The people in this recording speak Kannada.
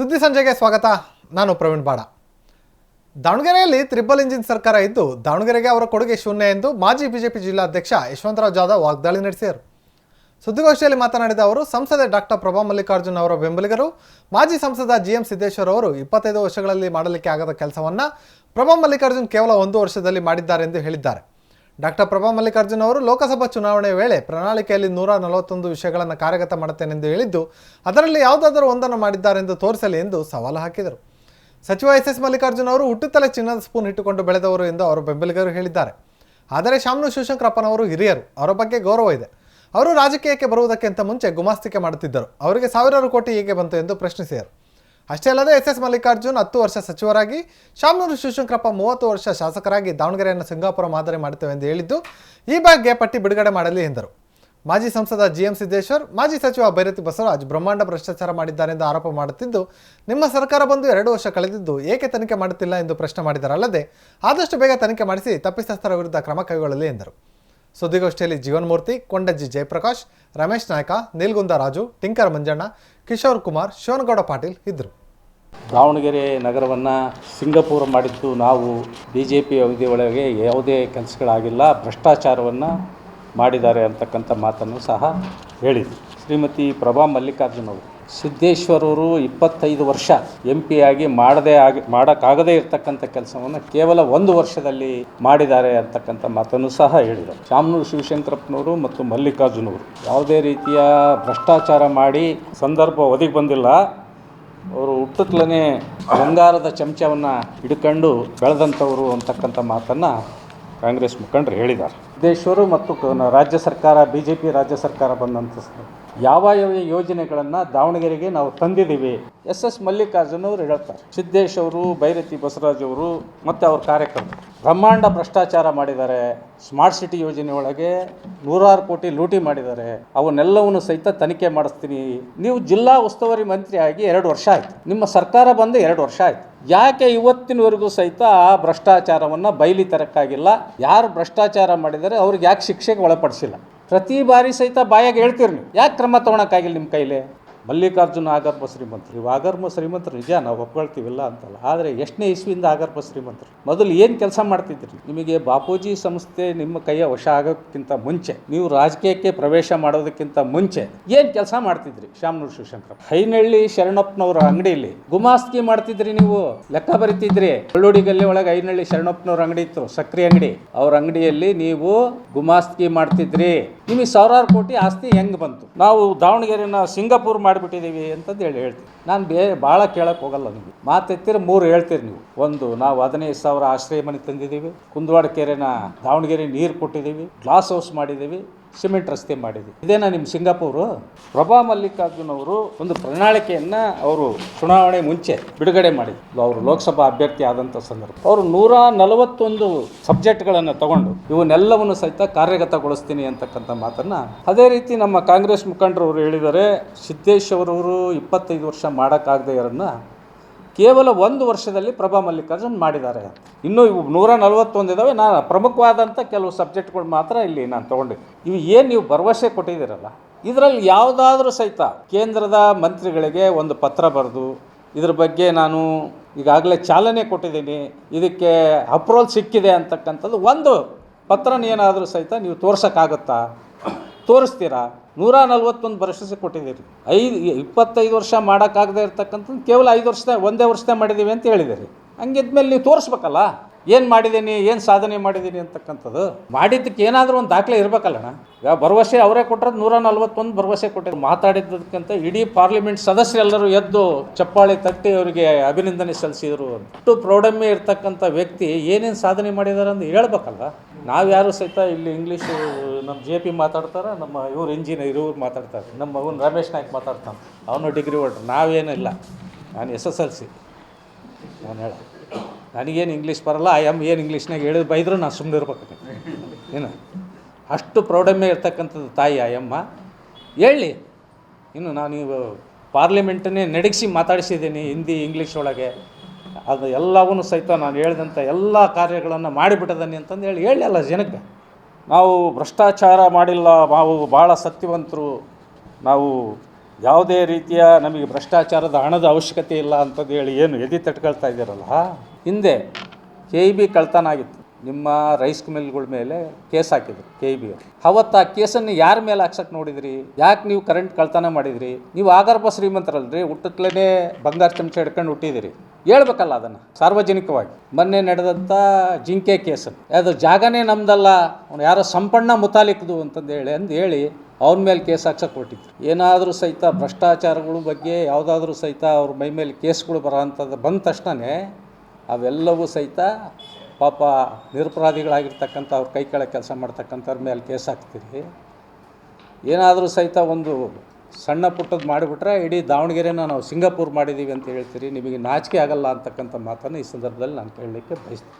ಸುದ್ದಿ ಸಂಜೆಗೆ ಸ್ವಾಗತ. ನಾನು ಪ್ರವೀಣ್ ಬಾಡ. ದಾವಣಗೆರೆಯಲ್ಲಿ ತ್ರಿಬಲ್ ಇಂಜಿನ್ ಸರ್ಕಾರ ಇದ್ದು, ದಾವಣಗೆರೆಗೆ ಅವರ ಕೊಡುಗೆ ಶೂನ್ಯ ಎಂದು ಮಾಜಿ ಬಿಜೆಪಿ ಜಿಲ್ಲಾಧ್ಯಕ್ಷ ಯಶವಂತರಾವ್ ಜಾಧವ್ ವಾಗ್ದಾಳಿ ನಡೆಸಿದರು. ಸುದ್ದಿಗೋಷ್ಠಿಯಲ್ಲಿ ಮಾತನಾಡಿದ ಅವರು, ಸಂಸದೆ ಡಾಕ್ಟರ್ ಪ್ರಭಾ ಮಲ್ಲಿಕಾರ್ಜುನ್ ಅವರ ಬೆಂಬಲಿಗರು, ಮಾಜಿ ಸಂಸದ ಜಿ ಎಂ ಸಿದ್ದೇಶ್ವರ್ ಅವರು ಇಪ್ಪತ್ತೈದು ವರ್ಷಗಳಲ್ಲಿ ಮಾಡಲಿಕ್ಕೆ ಆಗದ ಕೆಲಸವನ್ನ ಪ್ರಭಾ ಮಲ್ಲಿಕಾರ್ಜುನ್ ಕೇವಲ ಒಂದು ವರ್ಷದಲ್ಲಿ ಮಾಡಿದ್ದಾರೆ ಎಂದು ಹೇಳಿದ್ದಾರೆ. ಡಾಕ್ಟರ್ ಪ್ರಭಾ ಮಲ್ಲಿಕಾರ್ಜುನ್ ಅವರು ಲೋಕಸಭಾ ಚುನಾವಣೆ ವೇಳೆ ಪ್ರಣಾಳಿಕೆಯಲ್ಲಿ ನೂರ ನಲವತ್ತೊಂದು ವಿಷಯಗಳನ್ನು ಕಾರ್ಯಗತ ಮಾಡುತ್ತೇನೆಂದು ಹೇಳಿದ್ದು, ಅದರಲ್ಲಿ ಯಾವುದಾದರೂ ಒಂದನ್ನು ಮಾಡಿದ್ದಾರೆಂದು ತೋರಿಸಲಿ ಎಂದು ಸವಾಲು ಹಾಕಿದರು. ಸಚಿವ ಎಸ್ ಎಸ್ ಮಲ್ಲಿಕಾರ್ಜುನ್ ಅವರು ಹುಟ್ಟುತ್ತಲೇ ಚಿನ್ನದ ಸ್ಪೂನ್ ಇಟ್ಟುಕೊಂಡು ಬೆಳೆದವರು ಎಂದು ಅವರು ಬೆಂಬಲಿಗರು ಹೇಳಿದ್ದಾರೆ. ಆದರೆ ಶಾಮನು ಶಿವಶಂಕರಪ್ಪನವರು ಹಿರಿಯರು, ಅವರ ಬಗ್ಗೆ ಗೌರವ ಇದೆ. ಅವರು ರಾಜಕೀಯಕ್ಕೆ ಬರುವುದಕ್ಕಿಂತ ಮುಂಚೆ ಗುಮಾಸ್ತಿಕೆ ಮಾಡುತ್ತಿದ್ದರು. ಅವರಿಗೆ ಸಾವಿರಾರು ಕೋಟಿ ಹೇಗೆ ಬಂತು ಎಂದು ಪ್ರಶ್ನಿಸಿದರು. ಅಷ್ಟೇ ಅಲ್ಲದೆ ಎಸ್ ಎಸ್ ಮಲ್ಲಿಕಾರ್ಜುನ್ ಹತ್ತು ವರ್ಷ ಸಚಿವರಾಗಿ, ಶಾಮನೂರು ಶಿವಶಂಕರಪ್ಪ ಮೂವತ್ತು ವರ್ಷ ಶಾಸಕರಾಗಿ ದಾವಣಗೆರೆಯನ್ನು ಸಿಂಗಾಪುರ ಮಾದರಿ ಮಾಡುತ್ತೇವೆ ಎಂದು ಹೇಳಿದ್ದು, ಈ ಬಗ್ಗೆ ಪಟ್ಟಿ ಬಿಡುಗಡೆ ಮಾಡಲಿ ಎಂದರು. ಮಾಜಿ ಸಂಸದ ಜಿ ಎಂ ಸಿದ್ದೇಶ್ವರ್, ಮಾಜಿ ಸಚಿವ ಭೈರತಿ ಬಸವರಾಜ್ ಬ್ರಹ್ಮಾಂಡ ಭ್ರಷ್ಟಾಚಾರ ಮಾಡಿದ್ದಾರೆ ಎಂದು ಆರೋಪ ಮಾಡುತ್ತಿದ್ದು, ನಿಮ್ಮ ಸರ್ಕಾರ ಬಂದು ಎರಡು ವರ್ಷ ಕಳೆದಿದ್ದು ಏಕೆ ತನಿಖೆ ಮಾಡುತ್ತಿಲ್ಲ ಎಂದು ಪ್ರಶ್ನೆ ಮಾಡಿದರಲ್ಲದೆ, ಆದಷ್ಟು ಬೇಗ ತನಿಖೆ ಮಾಡಿಸಿ ತಪ್ಪಿತಸ್ಥರ ವಿರುದ್ಧ ಕ್ರಮ ಕೈಗೊಳ್ಳಲಿ ಎಂದರು. ಸುದ್ದಿಗೋಷ್ಠಿಯಲ್ಲಿ ಜೀವನ್ಮೂರ್ತಿ, ಕೊಂಡಜ್ಜಿ ಜಯಪ್ರಕಾಶ್, ರಮೇಶ್ ನಾಯ್ಕ, ನೀಲ್ಗುಂದ ರಾಜು, ಟಿಂಕರ್ ಮಂಜಣ್ಣ, ಕಿಶೋರ್ ಕುಮಾರ್, ಶಿವನಗೌಡ ಪಾಟೀಲ್ ಇದ್ದರು. ದಾವಣಗೆರೆ ನಗರವನ್ನು ಸಿಂಗಪೂರ್ ಮಾಡಿದ್ದು ನಾವು ಬಿ ಜೆ ಪಿ ಅವಧಿ ಒಳಗೆ ಯಾವುದೇ ಕೆಲಸಗಳಾಗಿಲ್ಲ, ಭ್ರಷ್ಟಾಚಾರವನ್ನು ಮಾಡಿದ್ದಾರೆ ಅಂತಕ್ಕಂಥ ಮಾತನ್ನು ಸಹ ಹೇಳಿದರು. ಶ್ರೀಮತಿ ಪ್ರಭಾ ಮಲ್ಲಿಕಾರ್ಜುನ್ ಅವರು. ಸಿದ್ದೇಶ್ವರವರು ಇಪ್ಪತ್ತೈದು ವರ್ಷ ಎಂ ಪಿ ಆಗಿ ಮಾಡದೇ ಆಗಿ, ಮಾಡೋಕ್ಕಾಗದೇ ಇರತಕ್ಕಂಥ ಕೆಲಸವನ್ನು ಕೇವಲ ಒಂದು ವರ್ಷದಲ್ಲಿ ಮಾಡಿದ್ದಾರೆ ಅಂತಕ್ಕಂಥ ಮಾತನ್ನು ಸಹ ಹೇಳಿದರು. ಶಾಮನೂರು ಶಿವಶಂಕರಪ್ಪನವರು ಮತ್ತು ಮಲ್ಲಿಕಾರ್ಜುನವರು ಯಾವುದೇ ರೀತಿಯ ಭ್ರಷ್ಟಾಚಾರ ಮಾಡಿ ಸಂದರ್ಭ ಒದಗಿ ಬಂದಿಲ್ಲ. ಅವರು ಹುಟ್ಟುತ್ತಲೇ ಬಂಗಾರದ ಚಮಚವನ್ನು ಹಿಡ್ಕೊಂಡು ಬೆಳೆದಂಥವರು ಅಂತಕ್ಕಂಥ ಮಾತನ್ನು ಕಾಂಗ್ರೆಸ್ ಮುಖಂಡರು ಹೇಳಿದ್ದಾರೆ. ಸಿದ್ದೇಶ್ವರು ಮತ್ತು ರಾಜ್ಯ ಸರ್ಕಾರ ಬಿ ಜೆ ಪಿ ರಾಜ್ಯ ಸರ್ಕಾರ ಬಂದಂಥ ಯಾವ ಯಾವ ಯೋಜನೆಗಳನ್ನು ದಾವಣಗೆರೆಗೆ ನಾವು ತಂದಿದ್ದೀವಿ? ಎಸ್ ಎಸ್ ಮಲ್ಲಿಕಾರ್ಜುನ್ ಅವರು ಹೇಳ್ತಾರೆ. ಸಿದ್ದೇಶ್ ಅವರು, ಭೈರತಿ ಬಸವರಾಜ್ ಅವರು, ಮತ್ತು ಅವ್ರ ಕಾರ್ಯಕರ್ತರು. ಬ್ರಹ್ಮಾಂಡ ಭ್ರಷ್ಟಾಚಾರ ಮಾಡಿದ್ದಾರೆ. ಸ್ಮಾರ್ಟ್ ಸಿಟಿ ಯೋಜನೆ ಒಳಗೆ ನೂರಾರು ಕೋಟಿ ಲೂಟಿ ಮಾಡಿದ್ದಾರೆ. ಅವನ್ನೆಲ್ಲವನ್ನು ಸಹಿತ ತನಿಖೆ ಮಾಡಿಸ್ತೀನಿ. ನೀವು ಜಿಲ್ಲಾ ಉಸ್ತುವಾರಿ ಮಂತ್ರಿ ಆಗಿ ಎರಡು ವರ್ಷ ಆಯ್ತು. ನಿಮ್ಮ ಸರ್ಕಾರ ಬಂದು ಎರಡು ವರ್ಷ ಆಯ್ತು. ಯಾಕೆ ಇವತ್ತಿನವರೆಗೂ ಸಹಿತ ಆ ಭ್ರಷ್ಟಾಚಾರವನ್ನು ಬಯಲಿ ತರಕ್ಕಾಗಿಲ್ಲ? ಯಾರು ಭ್ರಷ್ಟಾಚಾರ ಮಾಡಿದರೆ ಅವ್ರಿಗೆ ಯಾಕೆ ಶಿಕ್ಷೆಗೆ ಒಳಪಡಿಸಿಲ್ಲ? ಪ್ರತಿ ಬಾರಿ ಸಹಿತ ಬಾಯಾಗ ಹೇಳ್ತೀರಿ ನೀವು. ಯಾಕೆ ಕ್ರಮ ತಗೊಳಕ್ಕಾಗಿಲ್ಲ ನಿಮ್ಮ ಕೈಲಿ? ಮಲ್ಲಿಕಾರ್ಜುನ ಆಗರ್ಭ ಶ್ರೀಮಂತರು. ಇವು ಆಗರ್ಭ ಶ್ರೀಮಂತರು ನಿಜ, ನಾವು ಒಪ್ಕೊಳ್ತೀವಿಲ್ಲ ಅಂತಲ್ಲ. ಆದರೆ ಎಷ್ಟನೇ ಇಸ್ವಿಯಿಂದ ಆಗರ್ಭ ಶ್ರೀಮಂತರು? ಮೊದಲು ಏನು ಕೆಲಸ ಮಾಡ್ತಿದ್ರಿ? ನಿಮಗೆ ಬಾಪೂಜಿ ಸಂಸ್ಥೆ ನಿಮ್ಮ ಕೈಯ ವಶ ಆಗೋಕ್ಕಿಂತ ಮುಂಚೆ, ನೀವು ರಾಜಕೀಯಕ್ಕೆ ಪ್ರವೇಶ ಮಾಡೋದಕ್ಕಿಂತ ಮುಂಚೆ ಏನು ಕೆಲಸ ಮಾಡ್ತಿದ್ರಿ ಶಾಮನೂರು ಶಿವಶಂಕರ ಹೈನಹಳ್ಳಿ ಶರಣಪ್ಪನವರ ಅಂಗಡಿಯಲ್ಲಿ ಗುಮಾಸ್ತಿ ಮಾಡ್ತಿದ್ರಿ ನೀವು? ಲೆಕ್ಕ ಬರಿತಿದ್ರಿ? ಬಳ್ಳೂಡಿ ಗಲ್ಲಿ ಒಳಗೆ ಐನಹಳ್ಳಿ ಶರಣಪ್ಪನವ್ರ ಅಂಗಡಿ ಇತ್ತು, ಸಕ್ರೆ ಅಂಗಡಿ. ಅವ್ರ ಅಂಗಡಿಯಲ್ಲಿ ನೀವು ಗುಮಾಸ್ತಿ ಮಾಡ್ತಿದ್ರಿ. ನಿಮಗೆ ಸಾವಿರಾರು ಕೋಟಿ ಆಸ್ತಿ ಹೆಂಗೆ ಬಂತು? ನಾವು ದಾವಣಗೆರೆನ ಸಿಂಗಾಪುರ್ ಮಾಡಿಬಿಟ್ಟಿದ್ದೀವಿ ಅಂತಂದು ಹೇಳಿ ಹೇಳ್ತೀವಿ ನಾನು ಬೇ ಭಾಳ ಕೇಳಕ್ಕೆ ಹೋಗಲ್ಲ ನಿಮಗೆ. ಮಾತೆತ್ತಿರ ಮೂರು ಹೇಳ್ತೀರಿ ನೀವು. ಒಂದು, ನಾವು ಹದಿನೈದು ಸಾವಿರ ಆಶ್ರಯ ಮನೆ ತಂದಿದ್ದೀವಿ. ಕುಂದವಾಡ ಕೆರೆನ ದಾವಣಗೆರೆ ನೀರು ಕೊಟ್ಟಿದ್ದೀವಿ. ಗ್ಲಾಸ್ ಹೌಸ್ ಮಾಡಿದ್ದೀವಿ. ಸಿಮೆಂಟ್ ರಸ್ತೆ ಮಾಡಿದ್ವಿ. ಇದೇನಾ ನಿಮ್ಮ ಸಿಂಗಾಪುರು? ಪ್ರಭಾ ಮಲ್ಲಿಕಾರ್ಜುನ್ ಅವರು ಒಂದು ಪ್ರಣಾಳಿಕೆಯನ್ನು ಅವರು ಚುನಾವಣೆ ಮುಂಚೆ ಬಿಡುಗಡೆ ಮಾಡಿದ್ರು. ಅವರು ಲೋಕಸಭಾ ಅಭ್ಯರ್ಥಿ ಆದಂಥ ಸಂದರ್ಭ. ಅವರು ನೂರ ನಲವತ್ತೊಂದು ಸಬ್ಜೆಕ್ಟ್ಗಳನ್ನು ತಗೊಂಡು ಇವನ್ನೆಲ್ಲವನ್ನು ಸಹಿತ ಕಾರ್ಯಗತಗೊಳಿಸ್ತೀನಿ ಅಂತಕ್ಕಂಥ ಮಾತನ್ನು ಅದೇ ರೀತಿ ನಮ್ಮ ಕಾಂಗ್ರೆಸ್ ಮುಖಂಡರು ಅವರು ಹೇಳಿದರೆ ಸಿದ್ದೇಶ್ ಅವರವರು ಇಪ್ಪತ್ತೈದು ವರ್ಷ ಮಾಡೋಕ್ಕಾಗದೇ ಇರೋನ್ನ ಕೇವಲ ಒಂದು ವರ್ಷದಲ್ಲಿ ಪ್ರಭಾ ಮಲ್ಲಿಕಾರ್ಜುನ್ ಮಾಡಿದ್ದಾರೆ. ಇನ್ನೂ ಇವು ನೂರ ನಲವತ್ತೊಂದು ಇದ್ದಾವೆ ನಾನು ಪ್ರಮುಖವಾದಂಥ ಕೆಲವು ಸಬ್ಜೆಕ್ಟ್ಗಳು ಮಾತ್ರ ಇಲ್ಲಿ ನಾನು ತೊಗೊಂಡೆ. ಇವು ಏನು ನೀವು ಭರವಸೆ ಕೊಟ್ಟಿದ್ದೀರಲ್ಲ? ಇದರಲ್ಲಿ ಯಾವುದಾದ್ರೂ ಸಹಿತ ಕೇಂದ್ರದ ಮಂತ್ರಿಗಳಿಗೆ ಒಂದು ಪತ್ರ ಬರೆದು, ಇದ್ರ ಬಗ್ಗೆ ನಾನು ಈಗಾಗಲೇ ಚಾಲನೆ ಕೊಟ್ಟಿದ್ದೀನಿ. ಇದಕ್ಕೆ ಅಪ್ರೂವಲ್ ಸಿಕ್ಕಿದೆ ಅಂತಕ್ಕಂಥದ್ದು ಒಂದು ಪತ್ರನೇನಾದರೂ ಸಹಿತ ನೀವು ತೋರ್ಸೋಕ್ಕಾಗುತ್ತಾ? ತೋರಿಸ್ತೀರಾ? ನೂರ ನಲ್ವತ್ತೊಂದು ಭರವಸೆ ಕೊಟ್ಟಿದ್ದೀರಿ. ಐದು, ಇಪ್ಪತ್ತೈದು ವರ್ಷ ಮಾಡೋಕ್ಕಾಗದೇ ಇರ್ತಕ್ಕಂಥದ್ದು ಕೇವಲ ಐದು ವರ್ಷದ, ಒಂದೇ ವರ್ಷದ ಮಾಡಿದ್ದೀವಿ ಅಂತ ಹೇಳಿದ್ದೀರಿ. ಹಂಗಿದ್ಮೇಲೆ ನೀವು ತೋರಿಸ್ಬೇಕಲ್ಲ? ಏನು ಮಾಡಿದ್ದೀನಿ, ಏನು ಸಾಧನೆ ಮಾಡಿದ್ದೀನಿ ಅಂತಕ್ಕಂಥದ್ದು? ಮಾಡಿದ್ದಕ್ಕೆ ಏನಾದರೂ ಒಂದು ದಾಖಲೆ ಇರಬೇಕಲ್ಲಣ್ಣ. ಈಗ ಭರವಸೆ ಅವರೇ ಕೊಟ್ಟರೆ ನೂರ ನಲ್ವತ್ತೊಂದು ಭರವಸೆ ಕೊಟ್ಟಿದ್ರು ಮಾತಾಡಿದ್ದಕ್ಕಿಂತ ಇಡೀ ಪಾರ್ಲಿಮೆಂಟ್ ಸದಸ್ಯರೆಲ್ಲರೂ ಎದ್ದು ಚಪ್ಪಾಳೆ ತಟ್ಟಿ ಅವರಿಗೆ ಅಭಿನಂದನೆ ಸಲ್ಲಿಸಿದರು ಅಷ್ಟು ಪ್ರೌಢಮೆ ಇರ್ತಕ್ಕಂಥ ವ್ಯಕ್ತಿ ಏನೇನು ಸಾಧನೆ ಮಾಡಿದ್ದಾರೆ ಅಂತ ಹೇಳ್ಬೇಕಲ್ಲ ನಾವು ಯಾರು ಸಹಿತ ಇಲ್ಲಿ ಇಂಗ್ಲೀಷು ನಮ್ಮ ಜೆ ಪಿ ಮಾತಾಡ್ತಾರೆ, ನಮ್ಮ ಇವ್ರು ಇಂಜಿನಿಯರ್ ಇವ್ರು ಮಾತಾಡ್ತಾರೆ. ನಮ್ಮ ಮಗನ ರಮೇಶ್ ನಾಯ್ಕ್ ಮಾತಾಡ್ತಾನೆ. ಅವನು ಡಿಗ್ರಿ ಹೊಡ್ರು ನಾವೇನಿಲ್ಲ. ನಾನು ಎಸ್ ಎಸ್ ಎಲ್ ಸಿ ನಾನು ಹೇಳ. ನನಗೇನು ಇಂಗ್ಲೀಷ್ ಬರಲ್ಲ ಐ ಆಮ್ ಏನು ಇಂಗ್ಲೀಷ್ನಾಗ ಹೇಳಿದ್ ಬೈದ್ರು ನಾನು ಸುಮ್ಮನೆ ಇರ್ಬೇಕು ಏನು? ಅಷ್ಟು ಪ್ರೌಢಮ್ಯ ಇರ್ತಕ್ಕಂಥದ್ದು ತಾಯಿ ಆಯಮ್ಮ ಹೇಳಿ. ಇನ್ನು ನಾನು ಪಾರ್ಲಿಮೆಂಟನ್ನೇ ನಡೆಸಿ ಮಾತಾಡಿಸಿದ್ದೀನಿ ಹಿಂದಿ ಇಂಗ್ಲೀಷ್ ಒಳಗೆ. ಅದು ಎಲ್ಲವನ್ನೂ ಸಹಿತ ನಾನು ಹೇಳಿದಂಥ ಎಲ್ಲ ಕಾರ್ಯಗಳನ್ನು ಮಾಡಿಬಿಟ್ಟದನಿ ಅಂತಂದು ಹೇಳಿ. ಹೇಳಿ ಅಲ್ಲ ಜನಕ್ಕೆ. ನಾವು ಭ್ರಷ್ಟಾಚಾರ ಮಾಡಿಲ್ಲ, ನಾವು ಭಾಳ ಸತ್ಯವಂತರು ನಾವು ಯಾವುದೇ ರೀತಿಯ ನಮಗೆ ಭ್ರಷ್ಟಾಚಾರದ ಹಣದ ಅವಶ್ಯಕತೆ ಇಲ್ಲ ಅಂತಂದು ಹೇಳಿ ಏನು ಎದೆ ತಟ್ಕೊಳ್ತಾ ಇದ್ದೀರಲ್ಲ? ಹಿಂದೆ ಕೆ ಇ ಬಿ ಕಳ್ತನ ಆಗಿತ್ತು ನಿಮ್ಮ ರೈಸ್ ಮಿಲ್ಗಳ ಮೇಲೆ ಕೇಸ್ ಹಾಕಿದ್ರು ಕೆ ಇ ಬಿ ಅವತ್ತು ಆ ಕೇಸನ್ನು ಯಾರ ಮೇಲೆ ಹಾಕ್ಸಕ್ಕೆ ನೋಡಿದ್ರಿ? ಯಾಕೆ ನೀವು ಕರೆಂಟ್ ಕಳ್ತನ ಮಾಡಿದ್ರಿ? ನೀವು ಆಗರ್ಭ ಶ್ರೀಮಂತರಲ್ರಿ ಹುಟ್ಟತ್ಲೇ ಬಂಗಾರ ಚಮಚ ಹಿಡ್ಕೊಂಡು ಹುಟ್ಟಿದಿರಿ. ಹೇಳ್ಬೇಕಲ್ಲ ಅದನ್ನು, ಸಾರ್ವಜನಿಕವಾಗಿ. ಮೊನ್ನೆ ನಡೆದಂಥ ಜಿಂಕೆ ಕೇಸನ್ನು ಅದು ಜಾಗನೇ ನಮ್ದಲ್ಲ, ಅವ್ನು ಯಾರೋ ಸಂಪಣ್ಣ ಮುತಾಲಿಕ್ದು ಅಂತಂದು ಹೇಳಿ, ಅಂದು ಹೇಳಿ ಅವನ ಮೇಲೆ ಕೇಸ್ ಹಾಕ್ಸಕ್ಕೆ ಕೊಟ್ಟಿದ್ರು ಏನಾದರೂ ಸಹಿತ ಭ್ರಷ್ಟಾಚಾರಗಳ ಬಗ್ಗೆ ಯಾವುದಾದ್ರೂ ಸಹಿತ ಅವ್ರ ಮೈ ಮೇಲೆ ಕೇಸ್ಗಳು ಬರೋ ಅಂಥದ್ದು ಬಂದ ತಕ್ಷಣವೇ ಅವೆಲ್ಲವೂ ಸಹಿತ ಪಾಪ ನಿರಪರಾಧಿಗಳಾಗಿರ್ತಕ್ಕಂಥ ಅವ್ರ ಕೈ ಕೆಳಗೆ ಕೆಲಸ ಮಾಡ್ತಕ್ಕಂಥವ್ರ ಮೇಲೆ ಕೇಸ್ ಹಾಕ್ತೀರಿ. ಏನಾದರೂ ಸಹಿತ ಒಂದು ಸಣ್ಣ ಪುಟ್ಟದ್ದು ಮಾಡಿಬಿಟ್ರೆ ಇಡೀ ದಾವಣಗೆರೆನ ನಾವು ಸಿಂಗಾಪುರ್ ಮಾಡಿದ್ದೀವಿ ಅಂತ ಹೇಳ್ತೀರಿ. ನಿಮಗೆ ನಾಚಿಕೆ ಆಗಲ್ಲ ಅಂತಕ್ಕಂಥ ಮಾತನ್ನು ಈ ಸಂದರ್ಭದಲ್ಲಿ ನಾನು ಕೇಳಲಿಕ್ಕೆ ಬಯಸ್ತೀನಿ.